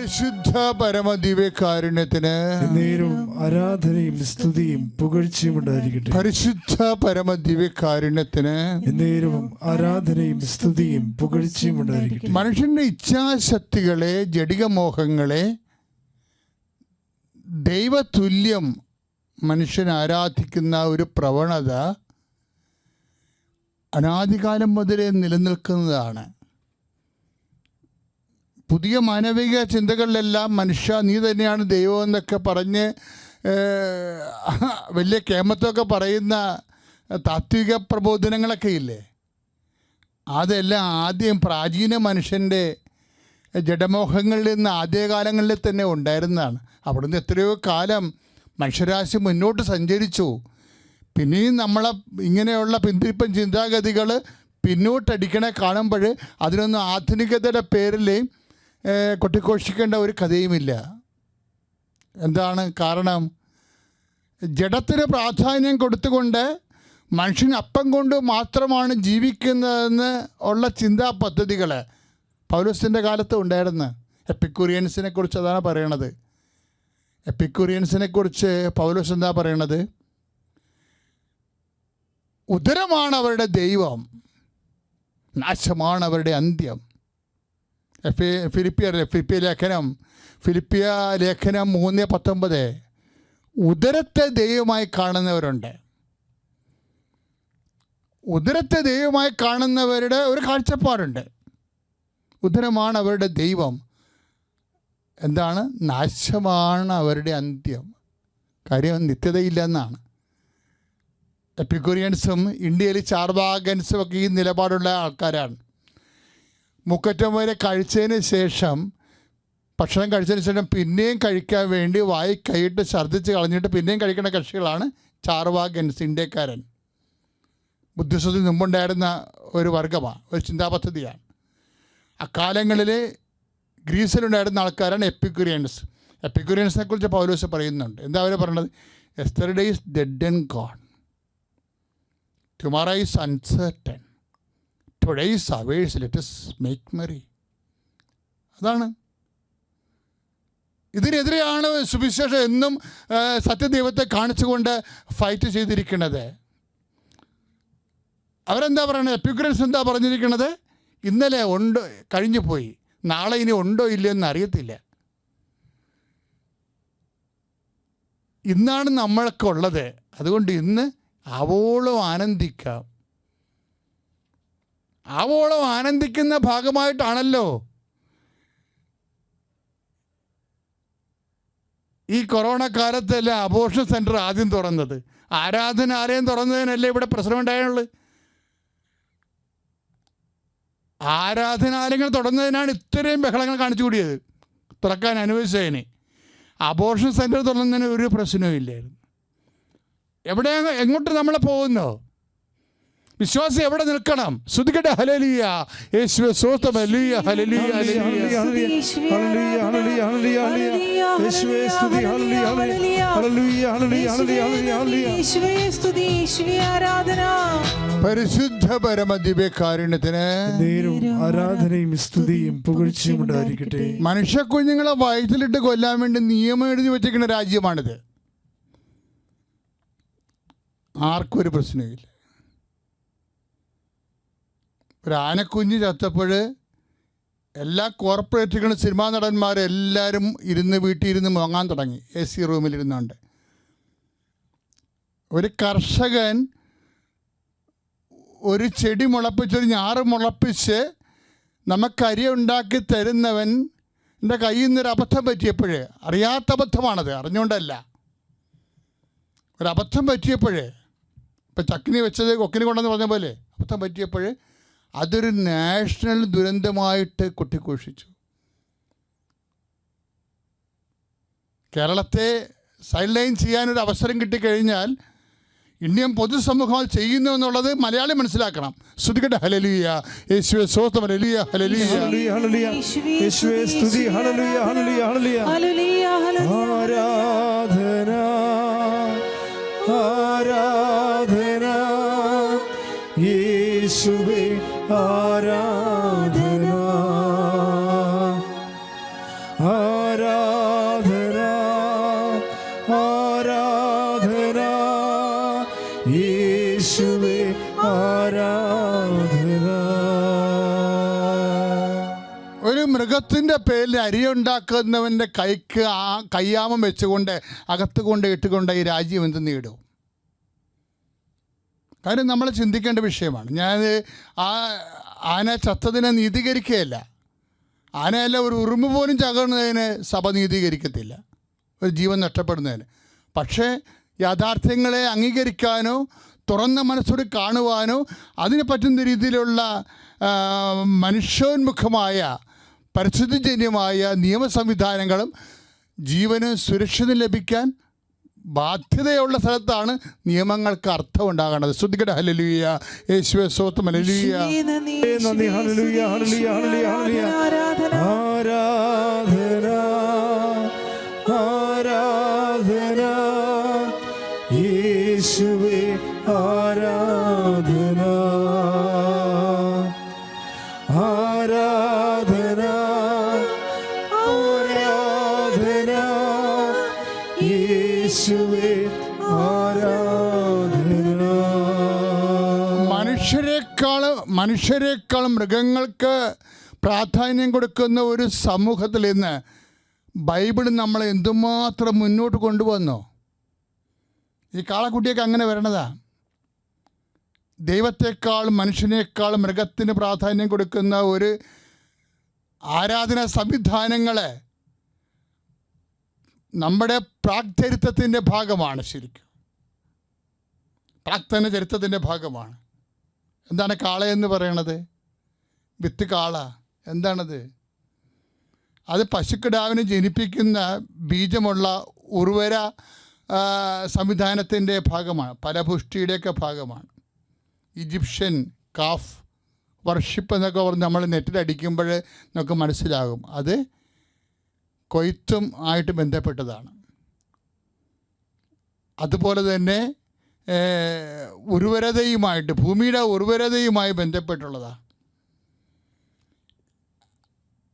പരിശുദ്ധ പരമദിവ്യകാരുണ്യത്തിന് നേരും ആരാധനയും സ്തുതിയും പുകഴ്ചയും ഉണ്ടായിരിക്കട്ടെ. പരിശുദ്ധ പരമദിവ്യകാരുണ്യത്തിന് നേരും ആരാധനയും സ്തുതിയും പുകഴ്ചയും ഉണ്ടായിരിക്കട്ടെ. മനുഷ്യന്റെ ഇച്ഛാശക്തികളെ ജടികമോഹങ്ങളെ ദൈവതുല്യം മനുഷ്യൻ ആരാധിക്കുന്ന ഒരു പ്രവണത അനാദികാലം മുതലേ നിലനിൽക്കുന്നതാണ്. പുതിയ മാനവിക ചിന്തകളിലെല്ലാം മനുഷ്യ നീ തന്നെയാണ് ദൈവം എന്നൊക്കെ പറഞ്ഞ് വലിയ കേമത്തൊക്കെ പറയുന്ന താത്വിക പ്രബോധനങ്ങളൊക്കെ ഇല്ലേ? അതെല്ലാം ആദ്യം പ്രാചീന മനുഷ്യന്റെ ജഡമോഹങ്ങളിൽ നിന്ന് ആദ്യകാലങ്ങളിൽ തന്നെ ഉണ്ടായിരുന്നതാണ്. അവിടുന്ന് എത്രയോ കാലം മനുഷ്യരാശി മുന്നോട്ട് സഞ്ചരിച്ചു. പിന്നെയും നമ്മളെ ഇങ്ങനെയുള്ള പിന്തിരിപ്പൻ ചിന്താഗതികൾ പിന്നോട്ടടിക്കണേ കാണുമ്പോൾ അതിനൊന്നും ആധുനികതയുടെ പേരിൽ കൊട്ടിഘോഷിക്കേണ്ട ഒരു കഥയുമില്ല. എന്താണ് കാരണം? ജഡത്തിന് പ്രാധാന്യം കൊടുത്തുകൊണ്ട് മനുഷ്യൻ അപ്പം കൊണ്ട് മാത്രമാണ് ജീവിക്കുന്നതെന്ന് ഉള്ള ചിന്താ പദ്ധതികൾ പൗലോസിന്റെ കാലത്ത് ഉണ്ടായിരുന്നു. എപ്പിക്കുറിയൻസിനെ കുറിച്ച് അതാണ് പറയണത്. എപ്പിക്കുറിയൻസിനെ കുറിച്ച് പൗലോസ് എന്താ പറയണത്? ഉദരമാണ് അവരുടെ ദൈവം നാശമാണ് അവരുടെ അന്ത്യം. എഫ് ഫിലിപ്പിയ ലേഖനം. ഫിലിപ്പിയ ലേഖനം മൂന്ന് പത്തൊമ്പത്. ഉദരത്തെ ദൈവമായി കാണുന്നവരുണ്ട്. ഉദരത്തെ ദൈവമായി കാണുന്നവരുടെ ഒരു കാഴ്ചപ്പാടുണ്ട്. ഉദരമാണ് അവരുടെ ദൈവം. എന്താണ്? നാശമാണ് അവരുടെ അന്ത്യം. കാര്യം നിത്യതയില്ലെന്നാണ്. എപ്പിക്കോറിയൻസും ഇന്ത്യയിൽ ചാർവാഗൻസും ഒക്കെ ഈ നിലപാടുള്ള ആൾക്കാരാണ്. മുക്കറ്റം വരെ കഴിച്ചതിന് ശേഷം ഭക്ഷണം കഴിച്ചതിന് ശേഷം പിന്നെയും കഴിക്കാൻ വേണ്ടി വായി കൈയിട്ട് ഛർദ്ദിച്ച് കളഞ്ഞിട്ട് പിന്നെയും കഴിക്കുന്ന കക്ഷികളാണ് ചാർവാഗൻസ് ഇന്ത്യക്കാരൻ ബുദ്ധിസത്തിൽ മുമ്പുണ്ടായിരുന്ന ഒരു വർഗമാണ് ഒരു ചിന്താ പദ്ധതിയാണ് അക്കാലങ്ങളിൽ ഗ്രീസിലുണ്ടായിരുന്ന ആൾക്കാരാണ് എപ്പിക്യൂറിയൻസ്. എപ്പിക്കുറിയൻസിനെ കുറിച്ച് പൗലോസ് പറയുന്നുണ്ട്. എന്താ അവർ പറയുന്നത് yesterday is dead and gone tomorrow is uncertain today is ours let's make merry അതാണ്. ഇതിനെതിരെയാണ് സുവിശേഷം എന്നും സത്യദൈവത്തെ കാണിച്ചുകൊണ്ട് ഫൈറ്റ് ചെയ്തിരിക്കുന്നത്. അവരെന്താ പറയുന്നത് എപ്പിഗ്രൻസ് എന്താ പറഞ്ഞിരിക്കുന്നത് ഇന്നലെ ഉണ്ട് കഴിഞ്ഞു പോയി. നാളെ ഇനി ഉണ്ടോ ഇല്ലയോ എന്ന് അറിയത്തില്ല. ഇന്നാണ് നമ്മളൊക്കെ ഉള്ളത് അതുകൊണ്ട് ഇന്ന് ആവോളം ആനന്ദിക്കാം. ആവോളം ആനന്ദിക്കുന്ന ഭാഗമായിട്ടാണല്ലോ. ഈ കൊറോണ കാലത്തല്ല അബോർഷൻ സെന്റർ ആദ്യം തുറന്നത്? ആരാധനാലയം തുറന്നതിനല്ലേ ഇവിടെ പ്രശ്നം ഉണ്ടായുള്ളത് ആരാധനാലയങ്ങൾ തുടങ്ങുന്നതിനാണ് ഇത്രയും ബഹളങ്ങൾ കാണിച്ചു കൂടിയത്. തുറക്കാൻ അനുവദിച്ചതിന്. അബോർഷൻ സെന്റർ തുറന്നതിന് ഒരു പ്രശ്നവും ഇല്ലായിരുന്നു. എവിടെ എങ്ങോട്ട് നമ്മൾ പോകുന്നോ? വിശ്വാസം എവിടെ നിൽക്കണം? ശ്രുതിക്കട്ടെ ഹലലിയ യേശുവെ സ്വസ്ഥം. ഹലിയ ഹലലിയ ഹലലിയ ഹല്ലേലൂയ, ഹല്ലേലൂയ, ഹല്ലേലൂയ, ഹല്ലേലൂയ. യേശുവേ സ്തുതി. യേശുവേ യേശുവേ ആരാധന. പരിശുദ്ധ പരമദിവ്യകാരുണ്യത്തിന് ആരാധനയും സ്തുതിയും പുകഴ്ചയും ഉണ്ടായിരിക്കട്ടെ. മനുഷ്യ കുഞ്ഞുങ്ങളെ വയറ്റിലിട്ട് കൊല്ലാൻ വേണ്ടി നിയമം എഴുതി വെച്ചിരിക്കുന്ന രാജ്യമാണിത്. ആർക്കും ഒരു പ്രശ്നമില്ല ഒരു ആനക്കുഞ്ഞ് ചത്തപ്പോൾ എല്ലാ കോർപ്പറേറ്റുകളും സിനിമാ നടന്മാരും എല്ലാവരും ഇരുന്ന് വീട്ടിൽ ഇരുന്ന് മുങ്ങാൻ തുടങ്ങി. എ സി റൂമിലിരുന്നുകൊണ്ട് ഒരു കർഷകൻ ഒരു ചെടി മുളപ്പിച്ച് ഒരു ഞാറ് മുളപ്പിച്ച് നമുക്ക് അരി ഉണ്ടാക്കി തരുന്നവൻ എന്റെ കയ്യിൽ നിന്നൊരു അബദ്ധം പറ്റിയപ്പോഴേ അറിയാത്ത അബദ്ധമാണത് അറിഞ്ഞുകൊണ്ടല്ല ഒരു അബദ്ധം പറ്റിയപ്പോൾ ഇപ്പം ചക്കിനി വെച്ചത് കൊക്കിനി കൊണ്ടെന്ന് പറഞ്ഞ പോലെ അബദ്ധം പറ്റിയപ്പോൾ അതൊരു നാഷണൽ ദുരന്തമായിട്ട് കൊട്ടിഘോഷിച്ചു. കേരളത്തെ സൈഡ് ലൈൻ ചെയ്യാനൊരു അവസരം കിട്ടിക്കഴിഞ്ഞാൽ ഇന്ത്യൻ പൊതുസമൂഹം അത് ചെയ്യുന്നു എന്നുള്ളത് മലയാളി മനസ്സിലാക്കണം. ശ്രുതികട്ടെ ഹലലിയ യേശുവെ സ്വസ്ഥം ഹലലിയ ഹലലിയ ആരാധന ആരാധന യേശുവേ. ഒരു മൃഗത്തിന്റെ പേരിൽ അരിയുണ്ടാക്കുന്നവന്റെ കൈക്ക് ആ കയ്യാമം വെച്ചുകൊണ്ട് അകത്ത് കൊണ്ട് ഇട്ടുകൊണ്ട് ഈ രാജ്യം എന്ത് നേടും? കാര്യം നമ്മൾ ചിന്തിക്കേണ്ട വിഷയമാണ്. ഞാൻ ആ ആന ചത്തതിനെ നീതീകരിക്കുകയല്ല. ആനയല്ല ഒരു ഉറുമ്പ് പോലും ചകർന്നതിന് സഭ നീതീകരിക്കത്തില്ല. ഒരു ജീവൻ നഷ്ടപ്പെടുന്നതിന്. പക്ഷേ യാഥാർത്ഥ്യങ്ങളെ അംഗീകരിക്കാനോ തുറന്ന മനസ്സോട് കാണുവാനോ അതിന് പറ്റുന്ന രീതിയിലുള്ള മനുഷ്യോന്മുഖമായ പരിസ്ഥിതിജന്യമായ നിയമ സംവിധാനങ്ങളും ജീവന് സുരക്ഷിതം ലഭിക്കാൻ ബാധ്യതയുള്ള സ്ഥലത്താണ് നിയമങ്ങൾക്ക് അർത്ഥം ഉണ്ടാകേണ്ടത് ശ്രദ്ധിക്കട്ടെ. ഹലലുയ യേശുവെ സ്വത്തും ഹലലുയ ഹല്ലേലൂയ. ആരാധന, ആരാധന. യേശുവേ ആരാധന. ആരാധന. യേശുവേ ആരാധന. മനുഷ്യരെക്കാൾ മനുഷ്യരെക്കാൾ മൃഗങ്ങൾക്ക് പ്രാധാന്യം കൊടുക്കുന്ന ഒരു സമൂഹത്തിൽ ഇന്ന് ബൈബിൾ നമ്മളെ എന്തുമാത്രം മുന്നോട്ട് കൊണ്ടുവന്നു? ഈ കാളക്കുട്ടിയൊക്കെ അങ്ങനെ വരണതാ. ദൈവത്തെക്കാൾ മനുഷ്യനേക്കാൾ മൃഗത്തിന് പ്രാധാന്യം കൊടുക്കുന്ന ഒരു ആരാധന സംവിധാനങ്ങളെ നമ്മുടെ പ്രാഗ്ചരിത്രത്തിന്റെ ഭാഗമാണ് ശരിക്കും. പ്രാക്തന ചരിത്രത്തിന്റെ ഭാഗമാണ്. എന്താണ് കാള എന്ന് പറയണത്? വിത്ത് കാള. എന്താണത്? അത് പശുക്കിടാവിനെ ജനിപ്പിക്കുന്ന ബീജമുള്ള ഉർവര സംവിധാനത്തിന്റെ ഭാഗമാണ്. ഫലപുഷ്ടിയുടെയൊക്കെ ഭാഗമാണ്. ഈജിപ്ഷ്യൻ കാഫ് വർഷിപ്പ് എന്നൊക്കെ പറഞ്ഞ് നമ്മൾ നെറ്റിലടിക്കുമ്പോൾ നമുക്ക് മനസ്സിലാകും. അത് കൊയ്ത്തും ആയിട്ട് ബന്ധപ്പെട്ടതാണ്. അതുപോലെ തന്നെ ഉർവരതയുമായിട്ട് ഭൂമിയുടെ ഉർവരതയുമായി ബന്ധപ്പെട്ടുള്ളതാണ്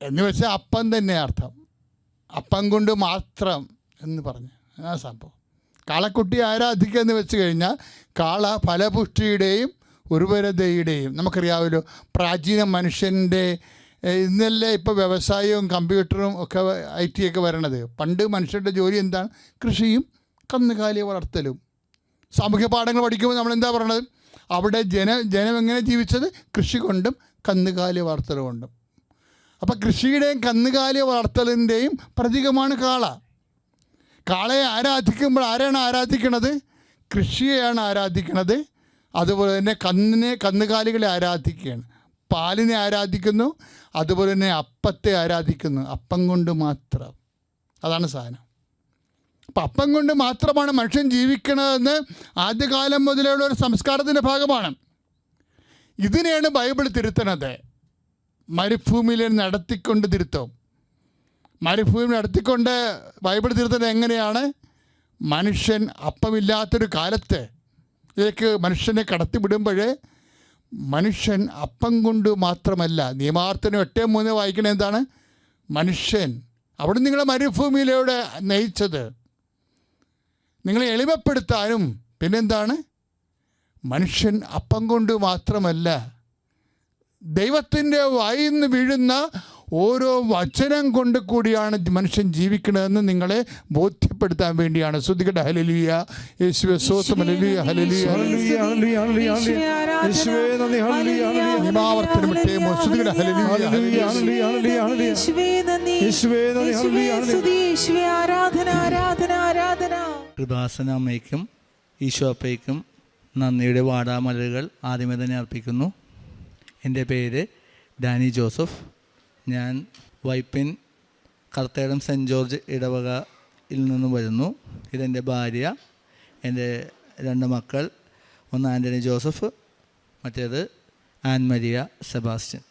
എന്ന് വെച്ചാൽ അപ്പം തന്നെ അർത്ഥം. അപ്പം കൊണ്ട് മാത്രം എന്ന് പറഞ്ഞു. ആ സംഭവം. കാളക്കുട്ടി ആരാധിക്കുക എന്ന് വെച്ച് കഴിഞ്ഞാൽ കാള ഫലപുഷ്ടിയുടെയും ഉർവരതയുടെയും നമുക്കറിയാമല്ലോ പ്രാചീന മനുഷ്യന്റെ ഇന്നല്ലേ ഇപ്പോൾ വ്യവസായവും കമ്പ്യൂട്ടറും ഒക്കെ ഐ ടി ഒക്കെ വരണത്. പണ്ട് മനുഷ്യരുടെ ജോലി എന്താണ്? കൃഷിയും കന്നുകാലി വളർത്തലും. സാമൂഹ്യ പാഠങ്ങൾ പഠിക്കുമ്പോൾ നമ്മൾ എന്താ പറയണത്? അവിടെ ജന ജനം എങ്ങനെ ജീവിച്ചത്? കൃഷി കൊണ്ടും കന്നുകാലി വളർത്തലും കൊണ്ടും. അപ്പോൾ കൃഷിയുടെയും കന്നുകാലി വളർത്തലിന്റെയും പ്രതീകമാണ് കാള. കാളയെ ആരാധിക്കുമ്പോൾ ആരാണ് ആരാധിക്കണത്? കൃഷിയെയാണ് ആരാധിക്കണത്. അതുപോലെ തന്നെ കന്നിനെ കന്നുകാലികളെ ആരാധിക്കുകയാണ്. പാലിനെ ആരാധിക്കുന്നു. അതുപോലെ തന്നെ അപ്പത്തെ ആരാധിക്കുന്നു. അപ്പം കൊണ്ട് മാത്രം. അതാണ് സാധനം. അപ്പം അപ്പം കൊണ്ട് മാത്രമാണ് മനുഷ്യൻ ജീവിക്കണതെന്ന് ആദ്യകാലം മുതലുള്ള ഒരു സംസ്കാരത്തിന്റെ ഭാഗമാണ്. ഇതിനെയാണ് ബൈബിൾ തിരുത്തണത്. മരുഭൂമിയിൽ നടത്തിക്കൊണ്ട് തിരുത്തും. മരുഭൂമി നടത്തിക്കൊണ്ട് ബൈബിൾ തിരുത്തുന്നത് എങ്ങനെയാണ്? മനുഷ്യൻ അപ്പമില്ലാത്തൊരു കാലത്ത് ഇതിലേക്ക് മനുഷ്യനെ കടത്തിവിടുമ്പോൾ മനുഷ്യൻ അപ്പം കൊണ്ട് മാത്രമല്ല നിയമാർത്ഥന എട്ട് മൂന്ന് വായിക്കണ എന്താണ്? മനുഷ്യൻ. അവിടെ നിങ്ങളെ മരുഭൂമിയിലൂടെ നയിച്ചത്. നിങ്ങളെ എളിമപ്പെടുത്താനും പിന്നെന്താണ്? മനുഷ്യൻ അപ്പം കൊണ്ട് മാത്രമല്ല ദൈവത്തിന്റെ വായിന്ന് വീഴുന്ന ഓരോ വചനം കൊണ്ട് കൂടിയാണ് മനുഷ്യൻ ജീവിക്കണതെന്ന് നിങ്ങളെ ബോധ്യപ്പെടുത്താൻ വേണ്ടിയാണ്. ശ്രുതികട ഹലലിയ യേശുവെ സോസം ഹലലിയ ഈശോ അപ്പയ്ക്കും നന്ദിയുടെ വാടാമലകൾ ആദ്യമേ തന്നെ അർപ്പിക്കുന്നു. എന്റെ പേര് ഡാനി ജോസഫ്. ഞാൻ വൈപ്പിൻ കർത്തേടം സെന്റ് ജോർജ് ഇടവകയിൽ നിന്നും വരുന്നു. ഇതെന്റെ ഭാര്യ എന്റെ രണ്ട് മക്കൾ ഒന്ന് ആന്റണി ജോസഫ് മറ്റേത് ആൻ മരിയ സെബാസ്റ്റ്യൻ.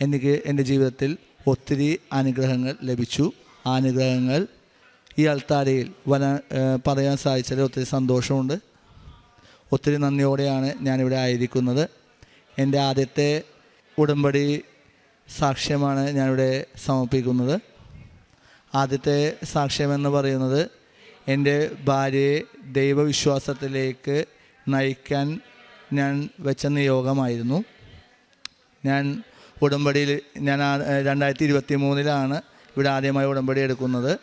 എനിക്ക് എന്റെ ജീവിതത്തിൽ ഒത്തിരി അനുഗ്രഹങ്ങൾ ലഭിച്ചു. അനുഗ്രഹങ്ങൾ ഈ അൾത്താരയിൽ വരാൻ പറയാൻ സാധിച്ചതിൽ ഒത്തിരി സന്തോഷമുണ്ട്. ഒത്തിരി നന്ദിയോടെയാണ് ഞാനിവിടെ ആയിരിക്കുന്നത്. എന്റെ ആദ്യത്തെ ഉടമ്പടി സാക്ഷ്യമാണ് ഞാനിവിടെ സമർപ്പിക്കുന്നത്. ആദ്യത്തെ സാക്ഷ്യമെന്ന് പറയുന്നത് എന്റെ ഭാര്യയെ ദൈവവിശ്വാസത്തിലേക്ക് നയിക്കാൻ ഞാൻ വെച്ച നിയോഗമായിരുന്നു. ഞാൻ ഉടമ്പടിയിൽ ഞാൻ രണ്ടായിരത്തി ഇരുപത്തി മൂന്നിലാണ് ഇവിടെ ആദ്യമായി ഉടമ്പടി എടുക്കുന്നത്.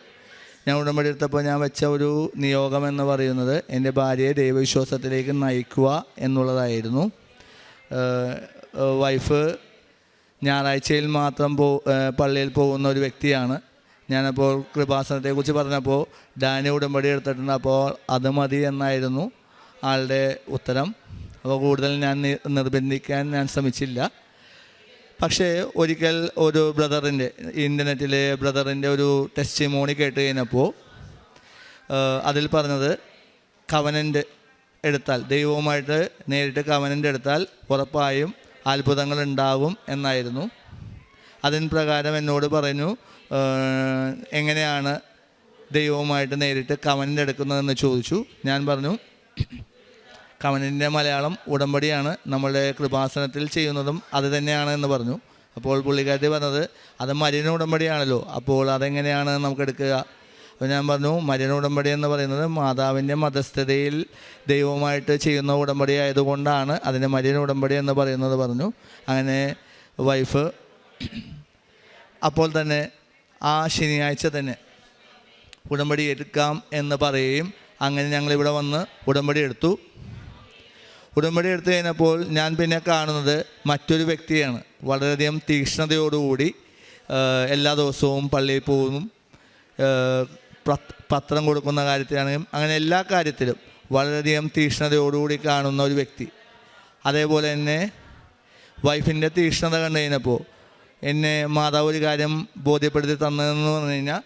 ഞാൻ ഉടമ്പടി എടുത്തപ്പോൾ ഞാൻ വെച്ച ഒരു നിയോഗം എന്ന് പറയുന്നത് എന്റെ ഭാര്യയെ ദൈവവിശ്വാസത്തിലേക്ക് നയിക്കുക എന്നുള്ളതായിരുന്നു. വൈഫ് ഞായറാഴ്ചയിൽ മാത്രം പോ പള്ളിയിൽ പോകുന്ന ഒരു വ്യക്തിയാണ്. ഞാനപ്പോൾ കൃപാസനത്തെക്കുറിച്ച് പറഞ്ഞപ്പോൾ ഡാനി ഉടമ്പടി എടുത്തിട്ടുണ്ട് അപ്പോൾ അത് മതി എന്നായിരുന്നു ആളുടെ ഉത്തരം. അപ്പോൾ കൂടുതൽ ഞാൻ നിർബന്ധിക്കാൻ ഞാൻ ശ്രമിച്ചില്ല. പക്ഷേ ഒരിക്കൽ ഒരു ബ്രദറിന്റെ ഇന്റർനെറ്റിലെ ബ്രദറിന്റെ ഒരു ടെസ്റ്റ് മോണി കേട്ട് കഴിഞ്ഞപ്പോൾ അതിൽ പറഞ്ഞത് കവനന്റ് എടുത്താൽ ദൈവവുമായിട്ട് നേരിട്ട് കവനന്റ് എടുത്താൽ ഉറപ്പായും അത്ഭുതങ്ങൾ ഉണ്ടാവും എന്നായിരുന്നു. അതിന് പ്രകാരം എന്നോട് പറഞ്ഞു എങ്ങനെയാണ് ദൈവവുമായിട്ട് നേരിട്ട് കവനന്റ് എടുക്കുന്നതെന്ന് ചോദിച്ചു. ഞാൻ പറഞ്ഞു കവനന്റെ മലയാളം ഉടമ്പടിയാണ്. നമ്മളുടെ കൃപാസനത്തിൽ ചെയ്യുന്നതും അത് തന്നെയാണ് എന്ന് പറഞ്ഞു. അപ്പോൾ പുള്ളിക്കാരി പറഞ്ഞത് അത് മരുന്ന് ഉടമ്പടിയാണല്ലോ. അപ്പോൾ അതെങ്ങനെയാണ് നമുക്ക് എടുക്കുക? അപ്പോൾ ഞാൻ പറഞ്ഞു മരിയൻ ഉടമ്പടി എന്ന് പറയുന്നത് മാതാവിന്റെ മതസ്ഥതയിൽ ദൈവമായിട്ട് ചെയ്യുന്ന ഉടമ്പടി ആയതുകൊണ്ടാണ് അതിന്റെ മരിയൻ ഉടമ്പടി എന്ന് പറയുന്നത് പറഞ്ഞു. അങ്ങനെ വൈഫ് അപ്പോൾ തന്നെ ആ ശനിയാഴ്ച തന്നെ ഉടമ്പടി എടുക്കാം എന്ന് പറയുകയും അങ്ങനെ ഞങ്ങളിവിടെ വന്ന് ഉടമ്പടി എടുത്തു. ഉടമ്പടി എടുത്തു കഴിഞ്ഞപ്പോൾ ഞാൻ പിന്നെ കാണുന്നത് മറ്റൊരു വ്യക്തിയാണ്. വളരെയധികം തീക്ഷ്ണതയോടുകൂടി എല്ലാ ദിവസവും പള്ളിയിൽ പത്ത് പത്രം കൊടുക്കുന്ന കാര്യത്തിലാണെങ്കിലും അങ്ങനെ എല്ലാ കാര്യത്തിലും വളരെയധികം തീക്ഷ്ണതയോടുകൂടി കാണുന്ന ഒരു വ്യക്തി. അതേപോലെ തന്നെ വൈഫിന്റെ തീക്ഷ്ണത കണ്ടു കഴിഞ്ഞപ്പോൾ എന്നെ മാതാവ് ഒരു കാര്യം ബോധ്യപ്പെടുത്തി തന്നതെന്ന് പറഞ്ഞു കഴിഞ്ഞാൽ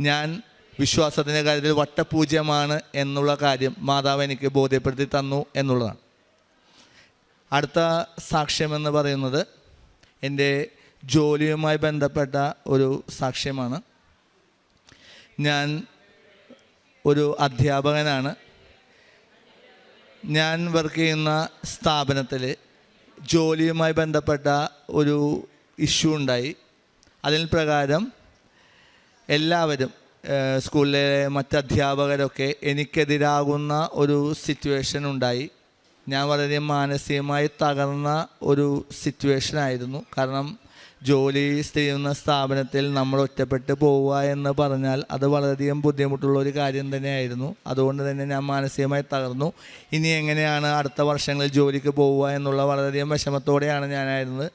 ഞാൻ വിശ്വാസത്തിന്റെ കാര്യത്തിൽ വട്ടപൂജ്യമാണ് എന്നുള്ള കാര്യം മാതാവ് എനിക്ക് ബോധ്യപ്പെടുത്തി തന്നു എന്നുള്ളതാണ്. അടുത്ത സാക്ഷ്യമെന്ന് പറയുന്നത് എന്റെ ജോലിയുമായി ബന്ധപ്പെട്ട ഒരു സാക്ഷ്യമാണ്. ഞാൻ ഒരു അധ്യാപകനാണ്. ഞാൻ വർക്ക് ചെയ്യുന്ന സ്ഥാപനത്തിൽ ജോലിയുമായി ബന്ധപ്പെട്ട ഒരു ഇഷ്യൂ ഉണ്ടായി. അതിന് പ്രകാരം എല്ലാവരും സ്കൂളിലെ മറ്റ് അധ്യാപകരൊക്കെ എനിക്കെതിരാകുന്ന ഒരു സിറ്റുവേഷൻ ഉണ്ടായി. ഞാൻ വളരെ മാനസികമായി തകർന്ന ഒരു സിറ്റുവേഷൻ ആയിരുന്നു. കാരണം ജോലി ചെയ്യുന്ന സ്ഥാപനത്തിൽ നമ്മൾ ഒറ്റപ്പെട്ട് പോവുക എന്ന് പറഞ്ഞാൽ അത് വളരെയധികം ബുദ്ധിമുട്ടുള്ള ഒരു കാര്യം തന്നെയായിരുന്നു. അതുകൊണ്ട് തന്നെ ഞാൻ മാനസികമായി തകർന്നു. ഇനി എങ്ങനെയാണ് അടുത്ത വർഷങ്ങളിൽ ജോലിക്ക് പോവുക എന്നുള്ള വളരെയധികം വിഷമത്തോടെയാണ് ഞാനായിരുന്നത്.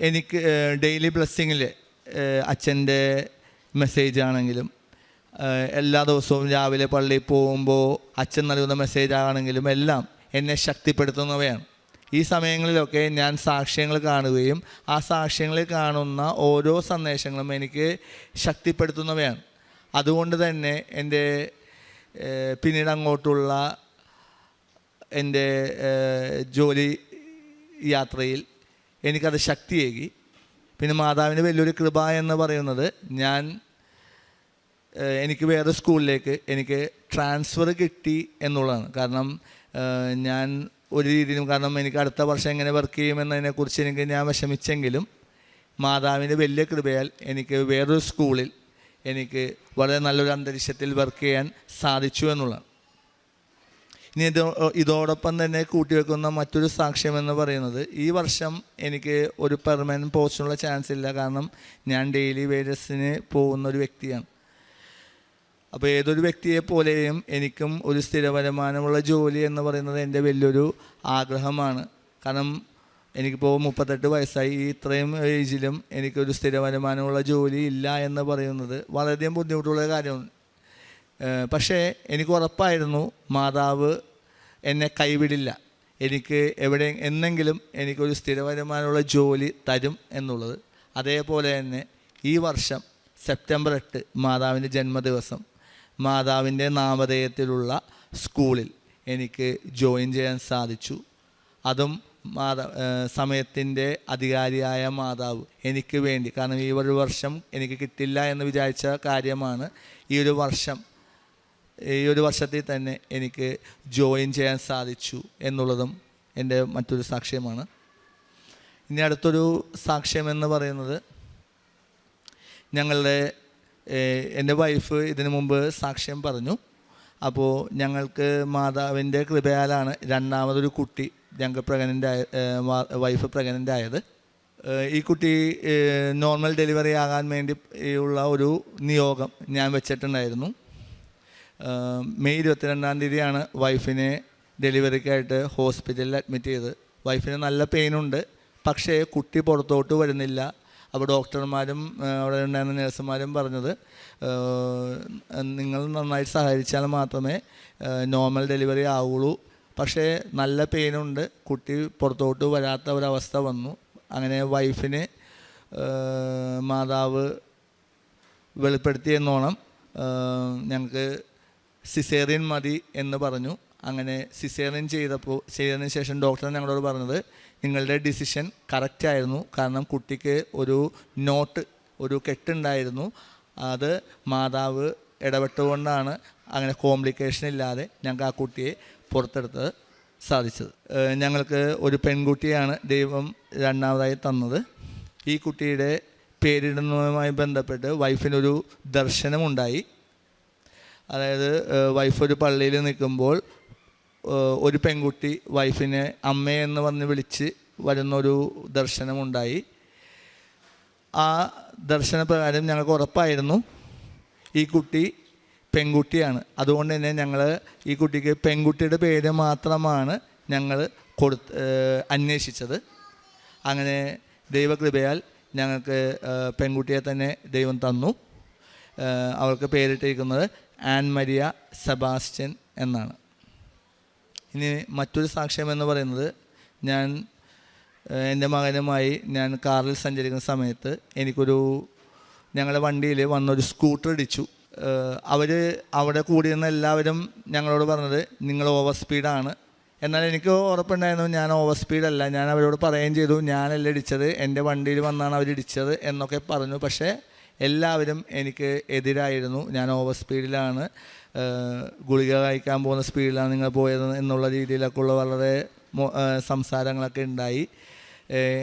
എനിക്ക് ഡെയിലി ബ്ലെസ്സിങ്ങിൽ അച്ഛന്റെ മെസ്സേജ് ആണെങ്കിലും എല്ലാ ദിവസവും രാവിലെ പള്ളിയിൽ പോകുമ്പോൾ അച്ഛൻ നൽകുന്ന മെസ്സേജ് ആണെങ്കിലും എല്ലാം എന്നെ ശക്തിപ്പെടുത്തുന്നവയാണ്. ഈ സമയങ്ങളിലൊക്കെ ഞാൻ സാക്ഷ്യങ്ങൾ കാണുകയും ആ സാക്ഷ്യങ്ങളിൽ കാണുന്ന ഓരോ സന്ദേശങ്ങളും എനിക്ക് ശക്തിപ്പെടുത്തുന്നവയാണ്. അതുകൊണ്ട് തന്നെ എന്റെ പിന്നീട് അങ്ങോട്ടുള്ള എന്റെ ജോലി യാത്രയിൽ എനിക്കത് ശക്തിയേകി. പിന്നെ മാതാവിന്റെ വലിയൊരു കൃപ എന്ന് പറയുന്നത് ഞാൻ എനിക്ക് വേറെ സ്കൂളിലേക്ക് എനിക്ക് ട്രാൻസ്ഫർ കിട്ടി എന്നുള്ളതാണ്. കാരണം ഞാൻ ഒരു രീതിയിലും കാരണം എനിക്ക് അടുത്ത വർഷം എങ്ങനെ വർക്ക് ചെയ്യുമെന്നതിനെക്കുറിച്ച് എനിക്ക് ഞാൻ വിഷമിച്ചെങ്കിലും മാതാവിന്റെ വലിയ കൃപയാൽ എനിക്ക് വേറൊരു സ്കൂളിൽ എനിക്ക് വളരെ നല്ലൊരു അന്തരീക്ഷത്തിൽ വർക്ക് ചെയ്യാൻ സാധിച്ചു എന്നുള്ളതാണ്. ഇനി ഇത് ഇതോടൊപ്പം തന്നെ കൂട്ടിവെക്കുന്ന മറ്റൊരു സാക്ഷ്യം എന്ന് പറയുന്നത് ഈ വർഷം എനിക്ക് ഒരു പെർമനന്റ് പോസ്റ്റിനുള്ള ചാൻസ് ഇല്ല. കാരണം ഞാൻ ഡെയിലി വേജസിന് പോകുന്ന ഒരു വ്യക്തിയാണ്. അപ്പോൾ ഏതൊരു വ്യക്തിയെ പോലെയും എനിക്കും ഒരു സ്ഥിര വരുമാനമുള്ള ജോലി എന്ന് പറയുന്നത് എന്റെ വലിയൊരു ആഗ്രഹമാണ്. കാരണം എനിക്കിപ്പോൾ മുപ്പത്തെട്ട് വയസ്സായി. ഈ ഇത്രയും ഏജിലും എനിക്കൊരു സ്ഥിര വരുമാനമുള്ള ജോലി ഇല്ല എന്ന് പറയുന്നത് വളരെയധികം ബുദ്ധിമുട്ടുള്ള കാര്യമാണ്. പക്ഷേ എനിക്ക് ഉറപ്പായിരുന്നു മാതാവ് എന്നെ കൈവിടില്ല. എനിക്ക് എവിടെ എന്നെങ്കിലും എനിക്കൊരു സ്ഥിര വരുമാനമുള്ള ജോലി തരും എന്നുള്ളത്. അതേപോലെ തന്നെ ഈ വർഷം സെപ്റ്റംബർ എട്ട് മാതാവിന്റെ ജന്മദിവസം. മാതാവിന്റെ നാമധേയത്തിലുള്ള സ്കൂളിൽ എനിക്ക് ജോയിൻ ചെയ്യാൻ സാധിച്ചു. അതും മാതാ സമയത്തിന്റെ അധികാരിയായ മാതാവ് എനിക്ക് വേണ്ടി. കാരണം ഈ ഒരു വർഷം എനിക്ക് കിട്ടില്ല എന്ന് വിചാരിച്ച കാര്യമാണ് ഈ ഒരു വർഷം. ഈ ഒരു വർഷത്തിൽ തന്നെ എനിക്ക് ജോയിൻ ചെയ്യാൻ സാധിച്ചു എന്നുള്ളതും എന്റെ മറ്റൊരു സാക്ഷ്യമാണ്. ഇനി അടുത്തൊരു സാക്ഷ്യം എന്ന് പറയുന്നത് ഞങ്ങളുടെ എന്റെ വൈഫ് ഇതിനു മുമ്പ് സാക്ഷ്യം പറഞ്ഞു. അപ്പോൾ ഞങ്ങൾക്ക് മാതാവിന്റെ കൃപയാലാണ് രണ്ടാമതൊരു കുട്ടി ഞങ്ങൾക്ക് പ്രഗ്നന്റ് ആയ വൈഫ് പ്രഗ്നന്റ് ആയത്. ഈ കുട്ടി നോർമൽ ഡെലിവറി ആകാൻ വേണ്ടി ഉള്ള ഒരു നിയോഗം ഞാൻ വെച്ചിട്ടുണ്ടായിരുന്നു. മെയ് ഇരുപത്തിരണ്ടാം തീയതിയാണ് വൈഫിനെ ഡെലിവറിക്കായിട്ട് ഹോസ്പിറ്റലിൽ അഡ്മിറ്റ് ചെയ്ത് വൈഫിന് നല്ല പെയിനുണ്ട് പക്ഷേ കുട്ടി പുറത്തോട്ട് വരുന്നില്ല. അപ്പോൾ ഡോക്ടർമാരും അവിടെ ഉണ്ടായിരുന്ന നേഴ്സുമാരും പറഞ്ഞത് നിങ്ങൾ നന്നായിട്ട് സഹകരിച്ചാൽ മാത്രമേ നോർമൽ ഡെലിവറി ആവുള്ളൂ. പക്ഷേ നല്ല പെയിനുണ്ട് കുട്ടി പുറത്തോട്ട് വരാത്ത ഒരവസ്ഥ വന്നു. അങ്ങനെ വൈഫിന് മാതാവ് വെളിപ്പെടുത്തിയെന്നോണം ഞങ്ങൾക്ക് സിസേറിയൻ മതി എന്ന് പറഞ്ഞു. അങ്ങനെ സിസേറിയൻ ചെയ്തപ്പോൾ ചെയ്തതിന് ശേഷം ഡോക്ടർ ഞങ്ങളോട് പറഞ്ഞത് നിങ്ങളുടെ ഡിസിഷൻ കറക്റ്റായിരുന്നു കാരണം കുട്ടിക്ക് ഒരു നോട്ട് ഒരു കെട്ടുണ്ടായിരുന്നു. അത് മാതാവ് ഇടപെട്ടുകൊണ്ടാണ് അങ്ങനെ കോംപ്ലിക്കേഷൻ ഇല്ലാതെ ഞങ്ങൾക്ക് ആ കുട്ടിയെ പുറത്തെടുത്ത് സാധിച്ചത്. ഞങ്ങൾക്ക് ഒരു പെൺകുട്ടിയാണ് ദൈവം രണ്ടാമതായി തന്നത്. ഈ കുട്ടിയുടെ പേരിടുന്നതുമായി ബന്ധപ്പെട്ട് വൈഫിനൊരു ദർശനമുണ്ടായി. അതായത് വൈഫ് ഒരു പള്ളിയിൽ നിൽക്കുമ്പോൾ ഒരു പെൺകുട്ടി വൈഫിനെ അമ്മയെന്ന് പറഞ്ഞ് വിളിച്ച് വരുന്നൊരു ദർശനമുണ്ടായി. ആ ദർശനപ്രകാരം ഞങ്ങൾക്ക് ഉറപ്പായിരുന്നു ഈ കുട്ടി പെൺകുട്ടിയാണ്. അതുകൊണ്ട് തന്നെ ഞങ്ങൾ ഈ കുട്ടിക്ക് പെൺകുട്ടിയുടെ പേര് മാത്രമാണ് ഞങ്ങൾ കൊടുത്ത് അന്വേഷിച്ചത്. അങ്ങനെ ദൈവകൃപയാൽ ഞങ്ങൾക്ക് പെൺകുട്ടിയെ തന്നെ ദൈവം തന്നു. അവൾക്ക് പേരിട്ടിരിക്കുന്നത് ആൻ മരിയ സെബാസ്റ്റ്യൻ എന്നാണ്. ഇനി മറ്റൊരു സാക്ഷ്യം എന്ന് പറയുന്നത് ഞാൻ എന്റെ മകനുമായി ഞാൻ കാറിൽ സഞ്ചരിക്കുന്ന സമയത്ത് എനിക്കൊരു ഞങ്ങളുടെ വണ്ടിയിൽ വന്നൊരു സ്കൂട്ടർ ഇടിച്ചു. അവർ അവിടെ കൂടിയിരുന്ന എല്ലാവരും ഞങ്ങളോട് പറഞ്ഞത് നിങ്ങൾ ഓവർ സ്പീഡാണ്. എന്നാൽ എനിക്ക് ഉറപ്പുണ്ടായിരുന്നു ഞാൻ ഓവർ സ്പീഡല്ല. ഞാൻ അവരോട് പറയുകയും ചെയ്തു ഞാനല്ല ഇടിച്ചത് എന്റെ വണ്ടിയിൽ വന്നാണ് അവരിടിച്ചത് എന്നൊക്കെ പറഞ്ഞു. പക്ഷേ എല്ലാവരും എനിക്ക് എതിരായിരുന്നു. ഞാൻ ഓവർ സ്പീഡിലാണ് ഗുളിക കഴിക്കാൻ പോകുന്ന സ്പീഡിലാണ് നിങ്ങൾ പോയത് എന്നുള്ള രീതിയിലൊക്കെ ഉള്ള വളരെ സംസാരങ്ങളൊക്കെ ഉണ്ടായി.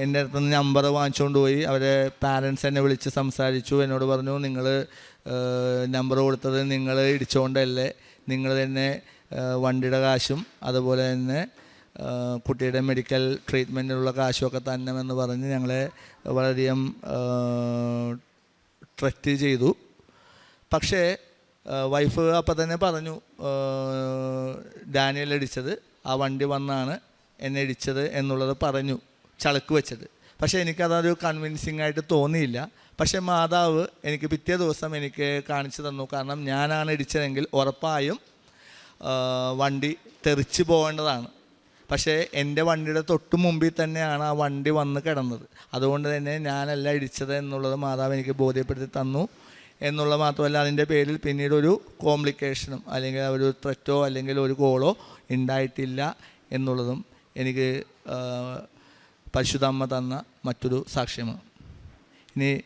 എന്റെ അടുത്ത് നിന്ന് നമ്പർ വാങ്ങിച്ചുകൊണ്ട് പോയി. അവരെ പാരൻസ് എന്നെ വിളിച്ച് സംസാരിച്ചു. എന്നോട് പറഞ്ഞു നിങ്ങൾ നമ്പർ കൊടുത്തത് നിങ്ങൾ ഇടിച്ചുകൊണ്ടല്ലേ നിങ്ങൾ തന്നെ വണ്ടിയുടെ കാശും അതുപോലെ തന്നെ കുട്ടിയുടെ മെഡിക്കൽ ട്രീറ്റ്മെന്റിനുള്ള കാശുമൊക്കെ തന്നെമെന്ന് പറഞ്ഞ് ഞങ്ങളെ വളരെയധികം ട്രറ്റ് ചെയ്തു. പക്ഷേ വൈഫ് അപ്പം തന്നെ പറഞ്ഞു ഡാനിയൽ അടിച്ചത് ആ വണ്ടി വന്നാണ് എന്നെ ഇടിച്ചത് എന്നുള്ളത് പറഞ്ഞു ചളക്ക് വെച്ചത്. പക്ഷേ എനിക്കതൊരു കൺവിൻസിങ് ആയിട്ട് തോന്നിയില്ല. പക്ഷേ മാതാവ് എനിക്ക് പിറ്റേ ദിവസം എനിക്ക് കാണിച്ചു തന്നു. കാരണം ഞാനാണ് ഇടിച്ചതെങ്കിൽ ഉറപ്പായും വണ്ടി തെറിച്ച് പോകേണ്ടതാണ്. പക്ഷേ എന്റെ വണ്ടിയുടെ തൊട്ട് മുമ്പിൽ തന്നെയാണ് ആ വണ്ടി വന്ന് കിടന്നത്. അതുകൊണ്ട് തന്നെ ഞാനല്ല ഇടിച്ചത് എന്നുള്ളത് മാതാവ് എനിക്ക് ബോധ്യപ്പെടുത്തി തന്നു. എന്നുള്ള മാത്രമല്ല അതിന്റെ പേരിൽ പിന്നീട് ഒരു കോംപ്ലിക്കേഷനും അല്ലെങ്കിൽ ഒരു ത്രെറ്റോ അല്ലെങ്കിൽ ഒരു കോളോ ഉണ്ടായിട്ടില്ല എന്നുള്ളതും എനിക്ക് പരിശുദ്ധമ്മ തന്ന മറ്റൊരു സാക്ഷ്യമാണ്. ഇനി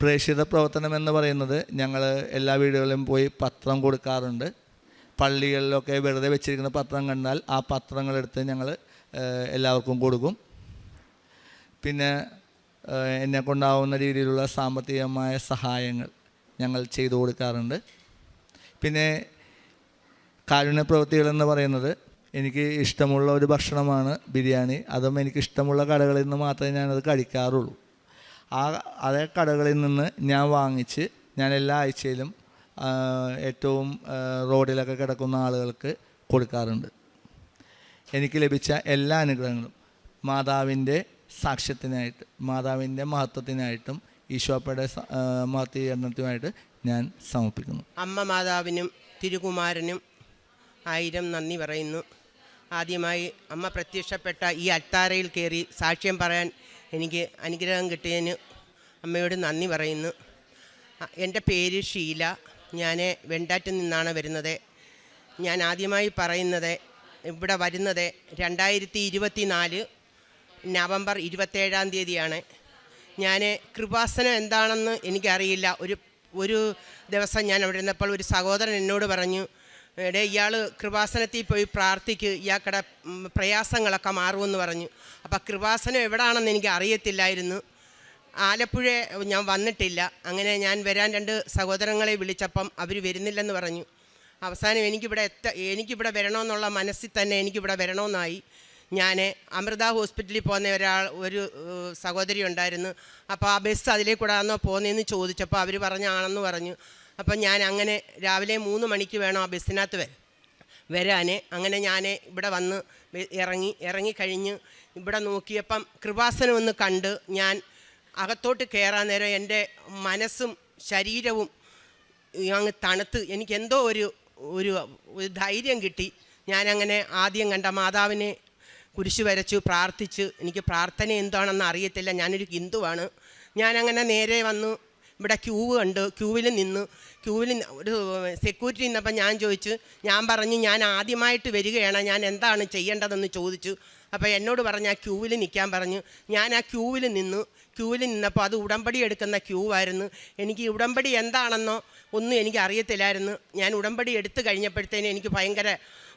പ്രേക്ഷിത പ്രവർത്തനം എന്ന് പറയുന്നത് ഞങ്ങൾ എല്ലാ വീടുകളിലും പോയി പത്രം കൊടുക്കാറുണ്ട്. പള്ളികളിലൊക്കെ വെറുതെ വെച്ചിരിക്കുന്ന പത്രം കണ്ടാൽ ആ പത്രങ്ങളെടുത്ത് ഞങ്ങൾ എല്ലാവർക്കും കൊടുക്കും. പിന്നെ എന്നെ കൊണ്ടാവുന്ന രീതിയിലുള്ള സാമ്പത്തികമായ സഹായങ്ങൾ ഞങ്ങൾ ചെയ്തു കൊടുക്കാറുണ്ട്. പിന്നെ കാരുണ്യ പ്രവൃത്തികൾ എന്ന് പറയുന്നത് എനിക്ക് ഇഷ്ടമുള്ള ഒരു ഭക്ഷണമാണ് ബിരിയാണി. അതും എനിക്ക് ഇഷ്ടമുള്ള കടകളിൽ നിന്ന് മാത്രമേ ഞാനത് കഴിക്കാറുള്ളൂ. ആ അതേ കടകളിൽ നിന്ന് ഞാൻ വാങ്ങിച്ച് ഞാൻ എല്ലാ ആഴ്ചയിലും ഏറ്റവും റോഡിലൊക്കെ കിടക്കുന്ന ആളുകൾക്ക് കൊടുക്കാറുണ്ട്. എനിക്ക് ലഭിച്ച എല്ലാ അനുഗ്രഹങ്ങളും മാതാവിന്റെ സാക്ഷ്യത്തിനായിട്ട് മാതാവിന്റെ മഹത്വത്തിനായിട്ടും ഈശോപ്പയുടെ മഹത്വീകരണത്തിനുമായിട്ട് ഞാൻ സമർപ്പിക്കുന്നു. അമ്മ മാതാവിനും തിരുകുമാരനും ആയിരം നന്ദി പറയുന്നു. ആദ്യമായി അമ്മ പ്രത്യക്ഷപ്പെട്ട ഈ അൽത്താരയിൽ കയറി സാക്ഷ്യം പറയാൻ എനിക്ക് അനുഗ്രഹം കിട്ടിയതിന് അമ്മയോട് നന്ദി പറയുന്നു. എന്റെ പേര് ഷീല. ഞാൻ വെണ്ടാറ്റിൽ നിന്നാണ് വരുന്നത്. ഞാൻ ആദ്യമായി പറയുന്നത് ഇവിടെ വരുന്നത് രണ്ടായിരത്തി ഇരുപത്തി നാല് നവംബർ ഇരുപത്തേഴാം തീയതിയാണ്. ഞാൻ കൃപാസനം എന്താണെന്ന് എനിക്കറിയില്ല. ഒരു ഒരു ദിവസം ഞാൻ അവിടെ ഇരുന്നപ്പോൾ ഒരു സഹോദരൻ എന്നോട് പറഞ്ഞു എടെ ഇയാൾ കൃപാസനത്തിൽ പോയി പ്രാർത്ഥിക്ക് ഇയാൾക്കടെ പ്രയാസങ്ങളൊക്കെ മാറുമെന്ന് പറഞ്ഞു. അപ്പോൾ കൃപാസനം എവിടെയാണെന്ന് എനിക്ക് അറിയത്തില്ലായിരുന്നു ആലപ്പുഴ ഞാൻ വന്നിട്ടില്ല. അങ്ങനെ ഞാൻ വരാൻ രണ്ട് സഹോദരങ്ങളെ വിളിച്ചപ്പം അവർ വരുന്നില്ലെന്ന് പറഞ്ഞു. അവസാനം എനിക്കിവിടെ എത്ത എനിക്കിവിടെ വരണമെന്നുള്ള മനസ്സിൽ തന്നെ എനിക്കിവിടെ വരണമെന്നായി. ഞാൻ അമൃത ഹോസ്പിറ്റലിൽ പോകുന്ന ഒരാൾ ഒരു സഹോദരി ഉണ്ടായിരുന്നു. അപ്പോൾ ആ ബസ് അതിലേക്കൂടാന്നോ പോകുന്നതെന്ന് ചോദിച്ചപ്പോൾ അവർ പറഞ്ഞാണെന്ന് പറഞ്ഞു. അപ്പം ഞാൻ അങ്ങനെ രാവിലെ മൂന്ന് മണിക്ക് വേണം ആ ബസ്സിനകത്ത് വരാൻ. വരാൻ അങ്ങനെ ഞാൻ ഇവിടെ വന്ന് ഇറങ്ങി ഇറങ്ങി ഇറങ്ങിക്കഴിഞ്ഞ് ഇവിടെ നോക്കിയപ്പം കൃപാസനം ഒന്ന് കണ്ട് ഞാൻ അകത്തോട്ട് കയറാൻ നേരം എന്റെ മനസ്സും ശരീരവും അങ്ങ് തണുത്ത് എനിക്ക് എന്തോ ഒരു ഒരു ധൈര്യം കിട്ടി. ഞാനങ്ങനെ ആദ്യം കണ്ട മാതാവിനെ കുരിശു വരച്ചു പ്രാർത്ഥിച്ച്. എനിക്ക് പ്രാർത്ഥന എന്താണെന്ന് അറിയത്തില്ല. ഞാനൊരു ഹിന്ദുവാണ്. ഞാനങ്ങനെ നേരെ വന്നു. ഇവിടെ ക്യൂ കണ്ട്. ക്യൂവിൽ നിന്ന്. ക്യൂവിൽ ഒരു സെക്യൂരിറ്റി നിന്നപ്പോൾ ഞാൻ ചോദിച്ചു ഞാൻ പറഞ്ഞു ഞാൻ ആദ്യമായിട്ട് വരികയാണ്. ഞാൻ എന്താണ് ചെയ്യേണ്ടതെന്ന് ചോദിച്ചു. അപ്പോൾ എന്നോട് പറഞ്ഞ് ആ ക്യൂവിൽ നിൽക്കാൻ പറഞ്ഞു. ഞാൻ ആ ക്യൂവിൽ നിന്നു. ക്യൂവിൽ നിന്നപ്പോൾ അത് ഉടമ്പടി എടുക്കുന്ന ക്യൂ ആയിരുന്നു. എനിക്ക് ഉടമ്പടി എന്താണെന്നോ ഒന്നും എനിക്ക് അറിയത്തില്ലായിരുന്നു. ഞാൻ ഉടമ്പടി എടുത്തു കഴിഞ്ഞപ്പോഴത്തേനും എനിക്ക് ഭയങ്കര